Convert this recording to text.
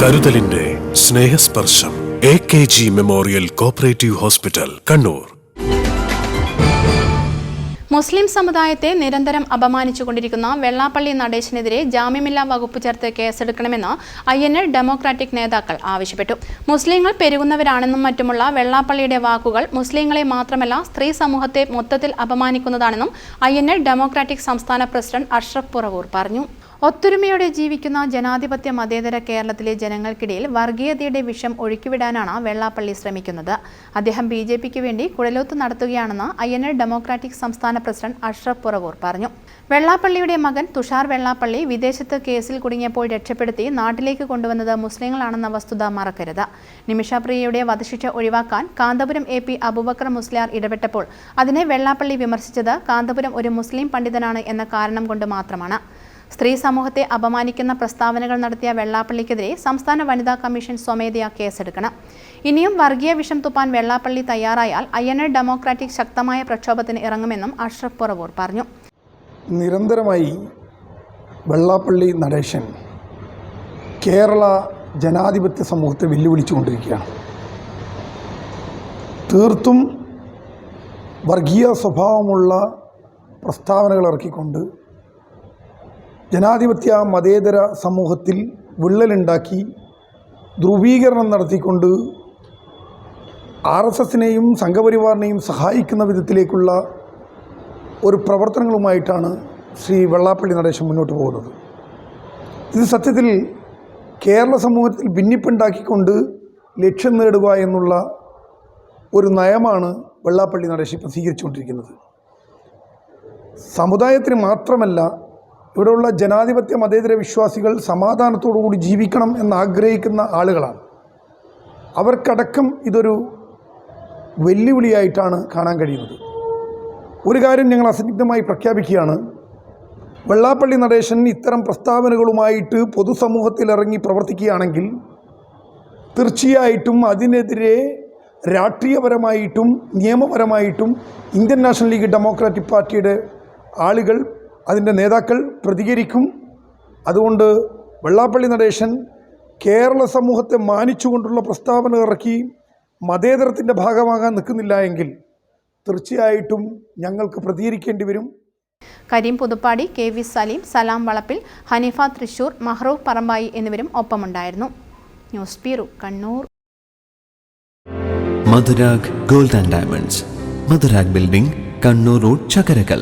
കരുതലിന്റെ Snehasparsham A K G memorial cooperative hospital Kannur. മുസ്ലിം സമുദായത്തെ നിരന്തരം അപമാനിച്ചുകൊണ്ടിരിക്കുന്ന വെള്ളാപ്പള്ളി നടേശനെതിരെ ജാമ്യമില്ലാ വകുപ്പ് ചേർത്ത് കേസെടുക്കണമെന്ന് ഐ എൻ എൽ ഡെമോക്രാറ്റിക് നേതാക്കൾ ആവശ്യപ്പെട്ടു. മുസ്ലിങ്ങൾ പെരുകുന്നവരാണെന്നും മറ്റുമുള്ള വെള്ളാപ്പള്ളിയുടെ വാക്കുകൾ മുസ്ലിങ്ങളെ മാത്രമല്ല സ്ത്രീ സമൂഹത്തെ മൊത്തത്തിൽ അപമാനിക്കുന്നതാണെന്നും ഐ എൻ എൽ ഡെമോക്രാറ്റിക് സംസ്ഥാന പ്രസിഡന്റ് അഷ്റഫ് പുറവൂർ പറഞ്ഞു. ഒത്തൊരുമയോടെ ജീവിക്കുന്ന ജനാധിപത്യ മതേതര കേരളത്തിലെ ജനങ്ങൾക്കിടയിൽ വർഗീയതയുടെ വിഷം ഒഴുക്കിവിടാനാണ് വെള്ളാപ്പള്ളി ശ്രമിക്കുന്നത്. അദ്ദേഹം ബി ജെ പിക്ക് വേണ്ടി കുഴലൂത്ത് നടത്തുകയാണെന്ന് ഐ എൻ എൽ ഡെമോക്രാറ്റിക് സംസ്ഥാന പ്രസിഡന്റ് അഷ്റഫ് പുറവൂർ പറഞ്ഞു. വെള്ളാപ്പള്ളിയുടെ മകൻ തുഷാർ വെള്ളാപ്പള്ളി വിദേശത്ത് കേസിൽ കുടുങ്ങിയപ്പോൾ രക്ഷപ്പെടുത്തി നാട്ടിലേക്ക് കൊണ്ടുവന്നത് മുസ്ലിങ്ങളാണെന്ന വസ്തുത മറക്കരുത്. നിമിഷപ്രിയയുടെ വധശിക്ഷ ഒഴിവാക്കാൻ കാന്തപുരം എ പി അബുബക്കർ മുസ്ലിയാർ ഇടപെട്ടപ്പോൾ അതിനെ വെള്ളാപ്പള്ളി വിമർശിച്ചത് കാന്തപുരം ഒരു മുസ്ലിം പണ്ഡിതനാണ് എന്ന കാരണം കൊണ്ട് മാത്രമാണ്. സ്ത്രീ സമൂഹത്തെ അപമാനിക്കുന്ന പ്രസ്താവനകൾ നടത്തിയ വെള്ളാപ്പള്ളിക്കെതിരെ സംസ്ഥാന വനിതാ കമ്മീഷൻ സ്വമേധയാ കേസെടുക്കണം. ഇനിയും വർഗീയ വിഷം തുപ്പാൻ വെള്ളാപ്പള്ളി തയ്യാറായാൽ ഐ എൻ എ ഡെമോക്രാറ്റിക് ശക്തമായ പ്രക്ഷോഭത്തിന് ഇറങ്ങുമെന്നും അഷ്റഫ് പുറവൂർ പറഞ്ഞു. നിരന്തരമായി വെള്ളാപ്പള്ളി നടേശൻ കേരള ജനാധിപത്യ സമൂഹത്തെ വെല്ലുവിളിച്ചുകൊണ്ടിരിക്കുകയാണ്. തീർത്തും വർഗീയ സ്വഭാവമുള്ള പ്രസ്താവനകൾ ഇറക്കിക്കൊണ്ട് ജനാധിപത്യ മതേതര സമൂഹത്തിൽ വിള്ളലുണ്ടാക്കി ധ്രുവീകരണം നടത്തിക്കൊണ്ട് ആർ എസ് എസിനെയും സംഘപരിവാറിനെയും സഹായിക്കുന്ന വിധത്തിലേക്കുള്ള ഒരു പ്രവർത്തനങ്ങളുമായിട്ടാണ് ശ്രീ വെള്ളാപ്പള്ളി നടേശൻ മുന്നോട്ട് പോകുന്നത്. ഇത് സത്യത്തിൽ കേരള സമൂഹത്തിൽ ഭിന്നിപ്പുണ്ടാക്കിക്കൊണ്ട് ലക്ഷ്യം നേടുക എന്നുള്ള ഒരു നയമാണ് വെള്ളാപ്പള്ളി നടേശൻ ഇപ്പം സ്വീകരിച്ചുകൊണ്ടിരിക്കുന്നത്. സമുദായത്തിന് മാത്രമല്ല ഇവിടെയുള്ള ജനാധിപത്യ മതേതര വിശ്വാസികൾ സമാധാനത്തോടുകൂടി ജീവിക്കണം എന്നാഗ്രഹിക്കുന്ന ആളുകളാണ്. അവർക്കടക്കം ഇതൊരു വെല്ലുവിളിയായിട്ടാണ് കാണാൻ കഴിയുന്നത്. ഒരു കാര്യം ഞങ്ങൾ അസന്നിഗ്ധമായി പ്രഖ്യാപിക്കുകയാണ്. വെള്ളാപ്പള്ളി നടേശൻ ഇത്തരം പ്രസ്താവനകളുമായിട്ട് പൊതുസമൂഹത്തിൽ ഇറങ്ങി പ്രവർത്തിക്കുകയാണെങ്കിൽ തീർച്ചയായിട്ടും അതിനെതിരെ രാഷ്ട്രീയപരമായിട്ടും നിയമപരമായിട്ടും ഇന്ത്യൻ നാഷണൽ ലീഗ് ഡെമോക്രാറ്റിക് പാർട്ടിയുടെ ആളുകൾ അതിന്റെ നേതാക്കൾ പ്രതികരിക്കും. അതുകൊണ്ട് വെള്ളാപ്പള്ളി നടേശൻ കേരള സമൂഹത്തെ മാനിച്ചുകൊണ്ടുള്ള പ്രസ്താവന ഇറക്കി മതേതരത്തിന്റെ ഭാഗമാകാൻ നിൽക്കുന്നില്ല എങ്കിൽ തീർച്ചയായിട്ടും ഞങ്ങൾക്ക് പ്രതികരിക്കേണ്ടി വരും. കരീം പുതുപ്പാടി കെ വി സലീം സലാം വളപ്പിൽ ഹനീഫ തൃശൂർ മഹ്റൂഖ് പറമ്പായി എന്നിവരും ഒപ്പമുണ്ടായിരുന്നു. News bureau Kannur. Madhurag gold and diamonds. Madhurag building Kannur road Chakkarakkal.